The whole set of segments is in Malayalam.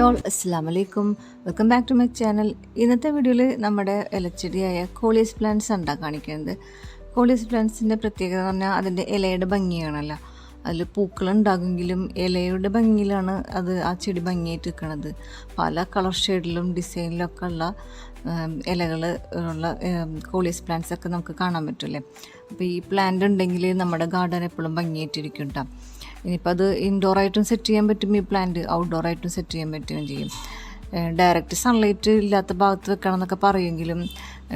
ഹായ് ഓൾ അസ്സാം വലൈക്കും welcome back to my channel. ഇന്നത്തെ വീഡിയോയിൽ നമ്മുടെ ഇലച്ചെടിയായ കോളീസ് പ്ലാന്റ്സ് ഉണ്ടാ കാണിക്കുന്നത്. കോളീസ് പ്ലാന്റ്സിന്റെ പ്രത്യേകത പറഞ്ഞാൽ അതിന്റെ ഇലയുടെ ഭംഗിയാണല്ലോ. അതിൽ പൂക്കളുണ്ടാകുമെങ്കിലും ഇലയുടെ ഭംഗിയിലാണ് അത് ആ ചെടി ഭംഗിയായിട്ട് നിൽക്കുന്നത് പല കളർ ഷെയ്ഡിലും ഡിസൈനിലൊക്കെ ഉള്ള ഇലകൾ ഉള്ള കോളീസ് പ്ലാന്റ്സ് ഒക്കെ നമുക്ക് കാണാൻ പറ്റുമല്ലേ അപ്പോൾ ഈ പ്ലാന്റ് ഉണ്ടെങ്കിൽ നമ്മുടെ ഗാർഡൻ എപ്പോഴും ഭംഗിയായിട്ടിരിക്കും കേട്ടോ ഇനിയിപ്പോൾ അത് ഇൻഡോർ ആയിട്ടും സെറ്റ് ചെയ്യാൻ പറ്റും ഈ പ്ലാന്റ് ഔട്ട്ഡോർ ആയിട്ടും സെറ്റ് ചെയ്യാൻ പറ്റുകയും ചെയ്യും. ഡയറക്റ്റ് സൺലൈറ്റ് ഇല്ലാത്ത ഭാഗത്ത് വെക്കണം എന്നൊക്കെ പറയുമെങ്കിലും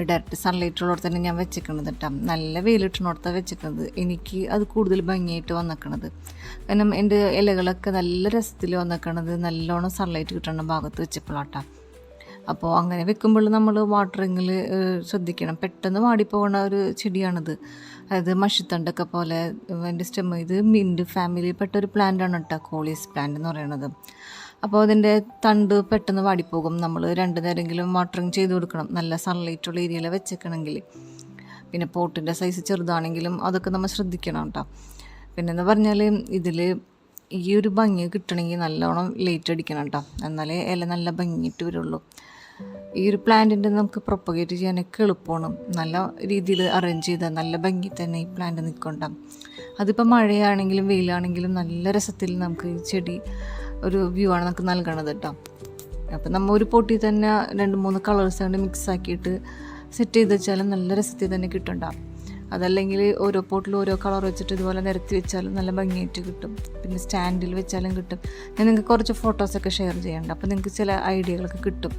ഡയറക്റ്റ് സൺലൈറ്റ് ഉള്ളിടത്ത് തന്നെ ഞാൻ വെച്ചിരിക്കണത് കേട്ടോ നല്ല വെയിലിട്ടിനോടത്താണ് വെച്ചിരിക്കുന്നത് എനിക്ക് അത് കൂടുതൽ ഭംഗിയായിട്ട് വന്നേക്കണത്. കാരണം എന്റെ ഇലകളൊക്കെ നല്ല രസത്തിൽ വന്നേക്കണത് നല്ലോണം സൺലൈറ്റ് കിട്ടുന്ന ഭാഗത്ത് വെച്ചപ്പോഴാട്ടോ അപ്പോൾ അങ്ങനെ വെക്കുമ്പോൾ നമ്മൾ വാട്ടറിങ്ങിൽ ശ്രദ്ധിക്കണം. പെട്ടെന്ന് വാടിപ്പോകുന്ന ഒരു ചെടിയാണിത്. അതായത് മഷിത്തണ്ടൊക്കെ പോലെ അതിന്റെ സ്റ്റെമ്മ ഇത് മിന്റ് ഫാമിലിയിൽപ്പെട്ട ഒരു പ്ലാന്റാണ് കേട്ടോ കോളീസ് പ്ലാന്റ് എന്ന് പറയുന്നത് അപ്പോൾ അതിന്റെ തണ്ട് പെട്ടെന്ന് വാടിപ്പോകും. നമ്മൾ രണ്ട് നേരമെങ്കിലും വാട്ടറിങ് ചെയ്ത് കൊടുക്കണം. നല്ല സൺലൈറ്റുള്ള ഏരിയയിൽ വെച്ചേക്കണമെങ്കിൽ പിന്നെ പോട്ടിന്റെ സൈസ് ചെറുതാണെങ്കിലും അതൊക്കെ നമ്മൾ ശ്രദ്ധിക്കണം കേട്ടോ പിന്നെന്ന് പറഞ്ഞാൽ ഇതിൽ ഈ ഒരു ഭംഗി കിട്ടണമെങ്കിൽ നല്ലോണം ലൈറ്റ് അടിക്കണം കേട്ടോ എന്നാലേ ഇല നല്ല ഭംഗിയിട്ട് വരുള്ളൂ. ഈ ഒരു പ്ലാന്റിന്റെ നമുക്ക് പ്രൊപ്പഗേറ്റ് ചെയ്യാനൊക്കെ എളുപ്പമാണ്. നല്ല രീതിയിൽ അറേഞ്ച് ചെയ്താൽ നല്ല ഭംഗി തന്നെ ഈ പ്ലാന്റ് നിൽക്കണ്ട അതിപ്പോൾ മഴയാണെങ്കിലും വെയിലാണെങ്കിലും നല്ല രസത്തിൽ നമുക്ക് ഈ ചെടി ഒരു വ്യൂ ആണ് നമുക്ക് നൽകണത് കേട്ടോ. അപ്പം നമ്മൾ ഒരു പൊട്ടി തന്നെ രണ്ട് മൂന്ന് കളേഴ്സ് കൊണ്ട് മിക്സ് ആക്കിയിട്ട് സെറ്റ് ചെയ്ത് വെച്ചാൽ നല്ല രസത്തിൽ തന്നെ കിട്ടുന്നുണ്ടാവും അതല്ലെങ്കിൽ ഓരോ പോട്ടിലും ഓരോ കളർ വെച്ചിട്ട് ഇതുപോലെ നിരത്തി വെച്ചാലും നല്ല ഭംഗിയായിട്ട് കിട്ടും. പിന്നെ സ്റ്റാൻഡിൽ വെച്ചാലും കിട്ടും. ഞാൻ നിങ്ങൾക്ക് കുറച്ച് ഫോട്ടോസൊക്കെ ഷെയർ ചെയ്യണ്ട അപ്പോൾ നിങ്ങൾക്ക് ചില ഐഡിയകളൊക്കെ കിട്ടും.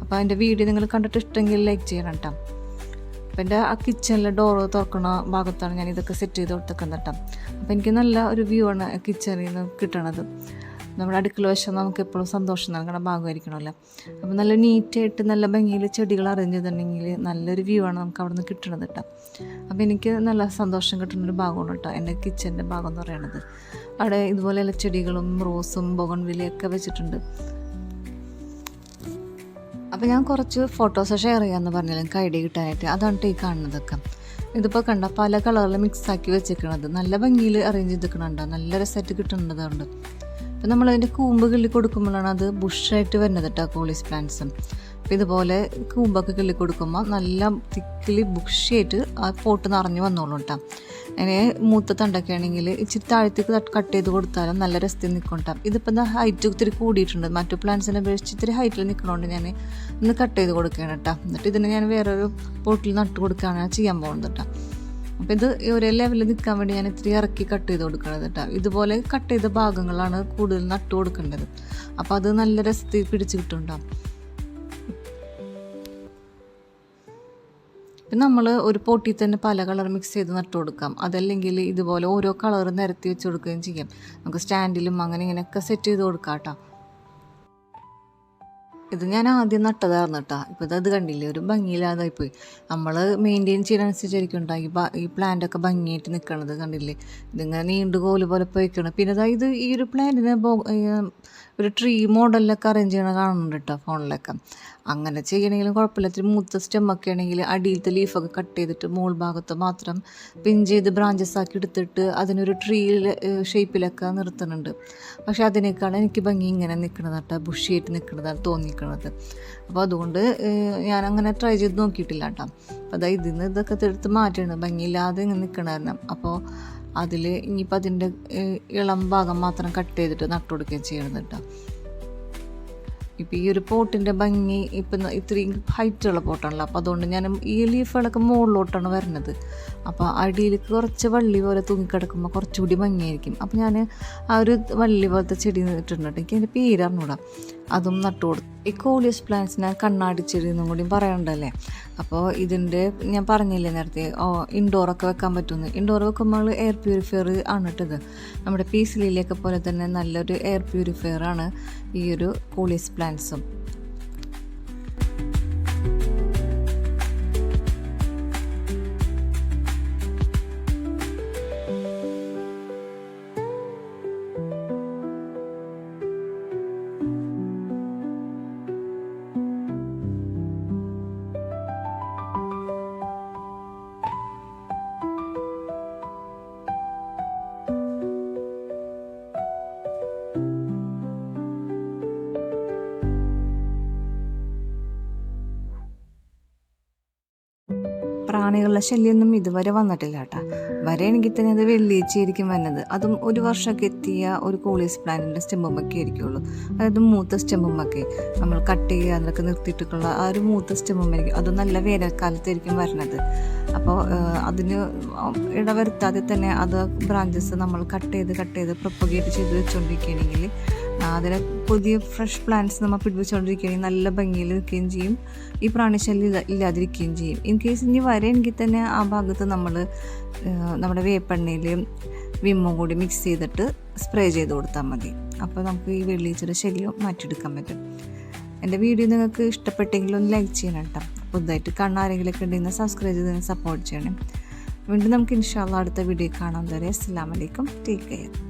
അപ്പോൾ അതിന്റെ വീഡിയോ നിങ്ങൾ കണ്ടിട്ട് ഇഷ്ടമെങ്കിൽ ലൈക്ക് ചെയ്യണം കേട്ടോ അപ്പോൾ എന്റെ ആ കിച്ചണിലെ ഡോർ തുറക്കുന്ന ഭാഗത്താണ് ഞാൻ ഇതൊക്കെ സെറ്റ് ചെയ്ത് കൊടുത്തേക്കുന്നത് കേട്ടോ അപ്പോൾ എനിക്ക് നല്ല ഒരു വ്യൂ ആണ് കിച്ചണിൽ നിന്ന് കിട്ടണത്. നമ്മുടെ അടുക്കള വശം നമുക്ക് എപ്പോഴും സന്തോഷം നൽകണ ഭാഗമായിരിക്കണമല്ലോ. അപ്പോൾ നല്ല നീറ്റായിട്ട് നല്ല ഭംഗിയിൽ ചെടികൾ അറേഞ്ച് ചെയ്തിട്ടുണ്ടെങ്കിൽ നല്ലൊരു വ്യൂ ആണ് നമുക്ക് അവിടെ നിന്ന് കിട്ടണത് കേട്ടോ. അപ്പോൾ എനിക്ക് നല്ല സന്തോഷം കിട്ടുന്നൊരു ഭാഗമാണ് കേട്ടോ എന്റെ കിച്ചന്റെ ഭാഗം എന്ന് പറയുന്നത് അവിടെ ഇതുപോലെ ചെടികളും റോസും ബൊഗൺവിലയൊക്കെ വെച്ചിട്ടുണ്ട്. അപ്പോൾ ഞാൻ കുറച്ച് ഫോട്ടോസ് ഷെയർ ചെയ്യാമെന്ന് പറഞ്ഞാലും ഐഡിയ കിട്ടാനായിട്ട്. അതാണ് ഈ കാണുന്നതൊക്കെ. ഇതിപ്പോൾ കണ്ട പല കളറിൽ മിക്സ് ആക്കി വെച്ചേക്കണത് നല്ല ഭംഗിയിൽ അറേഞ്ച് ചെയ്തിരിക്കണുണ്ടോ. നല്ല രസമായിട്ട് കിട്ടുന്നതുണ്ട് അപ്പം നമ്മളതിന്റെ കൂമ്പ് കിള്ളി കൊടുക്കുമ്പോഴാണ് അത് ബുഷായിട്ട് വരുന്നത് കേട്ടോ കോളീസ് പ്ലാന്റ്സും. അപ്പോൾ ഇതുപോലെ കൂമ്പൊക്കെ കിള്ളി കൊടുക്കുമ്പോൾ നല്ല തിക്കിളി ബുഷിയായിട്ട് ആ പോട്ട് നിറഞ്ഞു വന്നോളൂ കേട്ടോ അങ്ങനെ മൂത്ത തണ്ടൊക്കെ ആണെങ്കിൽ ഇച്ചിരി താഴത്തേക്ക് കട്ട് ചെയ്ത് കൊടുത്താലും നല്ല രസത്തിൽ നിൽക്കും കേട്ടോ ഇതിപ്പോൾ എന്താ ഹൈറ്റ് ഒത്തിരി കൂടിയിട്ടുണ്ട്. മറ്റു പ്ലാന്റ്സിനെ അപേക്ഷിച്ച് ഇത്തിരി ഹൈറ്റിൽ നിൽക്കണോണ്ട് ഞാൻ ഒന്ന് കട്ട് ചെയ്ത് കൊടുക്കുകയാണ് കേട്ടോ എന്നിട്ട് ഇതിനെ ഞാൻ വേറൊരു പോട്ടിൽ നട്ട് കൊടുക്കുകയാണ് ചെയ്യാൻ പോകുന്നത് കേട്ടോ അപ്പോൾ ഇത് ഒരേ ലെവലിൽ നിൽക്കാൻ വേണ്ടി ഞാൻ ഇത്തിരി ഇറക്കി കട്ട് ചെയ്ത് കൊടുക്കണത് കേട്ടോ ഇതുപോലെ കട്ട് ചെയ്ത ഭാഗങ്ങളാണ് കൂടുതൽ നട്ടു കൊടുക്കേണ്ടത്. അപ്പോൾ അത് നല്ല രസത്തിൽ പിടിച്ചു കിട്ടുന്നുണ്ടാവും പിന്നെ നമ്മൾ ഒരു പോട്ടിൽ തന്നെ പല കളർ മിക്സ് ചെയ്ത് നട്ടു കൊടുക്കാം. അതല്ലെങ്കിൽ ഇതുപോലെ ഓരോ കളർ നിരത്തി വെച്ച് കൊടുക്കുകയും ചെയ്യാം. നമുക്ക് സ്റ്റാൻഡിലും അങ്ങനെ ഇങ്ങനെയൊക്കെ സെറ്റ് ചെയ്ത് കൊടുക്കാം കേട്ടോ ഇത് ഞാൻ ആദ്യം നട്ടതായിരുന്നു കേട്ടോ ഇപ്പോൾ ഇത് കണ്ടില്ലേ? ഒരു ഭംഗിയില്ലാതായി പോയി. നമ്മൾ മെയിന്റെയിൻ ചെയ്യണമനുസരിച്ചായിരിക്കും ഉണ്ടാകും ഈ പ്ലാന്റ് ഒക്കെ ഭംഗിയായിട്ട് നിൽക്കണത് കണ്ടില്ലേ? ഇതിങ്ങനെ നീണ്ടു കോൽ പോലെ പോയിക്കണം പിന്നെ അതായത് ഈ ഒരു പ്ലാന്റിനെ ഒരു ട്രീ മോഡലിലൊക്കെ അറേഞ്ച് ചെയ്യണ കാണുന്നുണ്ട് കേട്ടോ ഫോണിലൊക്കെ. അങ്ങനെ ചെയ്യണമെങ്കിലും കുഴപ്പമില്ല. ഇത്തിരി മൂത്ത സ്റ്റെമ്മൊക്കെ ആണെങ്കിൽ അടിയിലത്തെ ലീഫൊക്കെ കട്ട് ചെയ്തിട്ട് മോൾ ഭാഗത്ത് മാത്രം പിൻ ചെയ്ത് ബ്രാഞ്ചസ് ആക്കി എടുത്തിട്ട് അതിനൊരു ട്രീ ഷേപ്പിലൊക്കെ നിർത്തുന്നുണ്ട് പക്ഷെ അതിനേക്കാൾ എനിക്ക് ഭംഗി ഇങ്ങനെ നിൽക്കണതാട്ടോ ബുഷിയായിട്ട് ബുഷിയായിട്ട് നിൽക്കുന്നതാണ് തോന്നിക്കുന്നത് അപ്പോൾ അതുകൊണ്ട് ഞാൻ അങ്ങനെ ട്രൈ ചെയ്ത് നോക്കിയിട്ടില്ല കേട്ടോ. അപ്പോൾ അതായത് ഇതിൽ നിന്ന് ഇതൊക്കെ എടുത്ത് മാറ്റണം ഭംഗിയില്ലാതെ ഇങ്ങനെ നിൽക്കണമായിരുന്നു. അപ്പോൾ അതിൽ ഇനിയിപ്പോൾ അതിന്റെ ഇളം ഭാഗം മാത്രം കട്ട് ചെയ്തിട്ട് നട്ടു കൊടുക്കുകയും ചെയ്യണം കേട്ടോ. ഇപ്പം ഈ ഒരു പോട്ടിന്റെ ഭംഗി ഇപ്പം ഇത്രയും ഹൈറ്റുള്ള പോട്ടാണല്ലോ. അപ്പോൾ അതുകൊണ്ട് ഞാൻ ഈ ലീഫുകളൊക്കെ മുകളിലോട്ടാണ് വരുന്നത് അപ്പോൾ അടിയിലേക്ക് കുറച്ച് വള്ളി പോലെ തൂങ്ങിക്കിടക്കുമ്പോൾ കുറച്ചുകൂടി ഭംഗിയായിരിക്കും. അപ്പോൾ ഞാൻ ആ ഒരു വള്ളി പോലത്തെ ചെടി നിന്നിട്ടുണ്ടെങ്കിൽ എനിക്ക് അതിന്റെ പേര് അറിഞ്ഞൂടാ. അതും നട്ടു കൊടുത്തു. ഈ കോളിയസ് പ്ലാന്റ്സിനെ കണ്ണാടി ചെടി എന്നും കൂടി പറയണ്ടല്ലേ? അപ്പോൾ ഇതിന്റെ ഞാൻ പറഞ്ഞില്ലേ നേരത്തെ ഓ ഇൻഡോറൊക്കെ വെക്കാൻ പറ്റുമെന്ന് ഇൻഡോർ വെക്കുമ്പോൾ എയർ പ്യൂരിഫയർ ആണ് ഇട്ടത്. നമ്മുടെ പീസിലിയിലൊക്കെ പോലെ തന്നെ നല്ലൊരു എയർ പ്യൂരിഫയർ ആണ് ഈ ഒരു കോളിയസ് പ്ലാന്റ്സും പ്രാണികളുടെ ശല്യമൊന്നും ഇതുവരെ വന്നിട്ടില്ല കേട്ടോ. വരെയാണെങ്കിൽ തന്നെ അത് വെള്ളിയാഴ്ചയായിരിക്കും വന്നത്. അതും ഒരു വർഷമൊക്കെ എത്തിയ ഒരു കോളീസ് പ്ലാന്റിന്റെ സ്റ്റെമ്പുമൊക്കെ ആയിരിക്കുള്ളൂ. അതായത് മൂത്ത സ്റ്റെമ്പുമൊക്കെ നമ്മൾ കട്ട് ചെയ്യുക അതിനൊക്കെ നിർത്തിയിട്ടുള്ള ആ ഒരു മൂത്ത സ്റ്റെമ്പുമായിരിക്കും. അത് നല്ല വേനൽക്കാലത്തായിരിക്കും വരണത്. അപ്പോൾ അതിന് ഇടവരുത്താതെ തന്നെ അത് ബ്രാഞ്ചസ് നമ്മൾ കട്ട് ചെയ്ത് കട്ട് ചെയ്ത് പ്രൊപ്പഗേറ്റ് ചെയ്ത് വെച്ചുകൊണ്ടിരിക്കുകയാണെങ്കിൽ അതിനെ പുതിയ ഫ്രഷ് പ്ലാന്റ്സ് നമ്മൾ പിടിപ്പിച്ചുകൊണ്ടിരിക്കുകയാണെങ്കിൽ നല്ല ഭംഗിയിൽ നിൽക്കുകയും ചെയ്യും. ഈ പ്രാണിശല്യം ഇല്ല- ഇല്ലാതിരിക്കുകയും ചെയ്യും. ഇൻ കേസ് ഇനി വരെയെങ്കിൽ തന്നെ ആ ഭാഗത്ത് നമ്മൾ നമ്മുടെ വേപ്പെണ്ണയിൽ വിമ്മും കൂടി മിക്സ് ചെയ്തിട്ട് സ്പ്രേ ചെയ്ത് കൊടുത്താൽ മതി. അപ്പോൾ നമുക്ക് ഈ വെള്ളീച്ചയുടെ ശല്യം മാറ്റിയെടുക്കാൻ പറ്റും. എന്റെ വീഡിയോ നിങ്ങൾക്ക് ഇഷ്ടപ്പെട്ടെങ്കിൽ ഒന്ന് ലൈക്ക് ചെയ്യണം കേട്ടോ. പുതുതായിട്ട് കണ്ണാരെങ്കിലൊക്കെ ഉണ്ടെങ്കിൽ സബ്സ്ക്രൈബ് ചെയ്ത് സപ്പോർട്ട് ചെയ്യണം. വീണ്ടും നമുക്ക് ഇൻഷാല്ല അടുത്ത വീഡിയോ കാണാൻ വരെ അസ്സാം വലൈക്കും ടേക്ക് കെയർ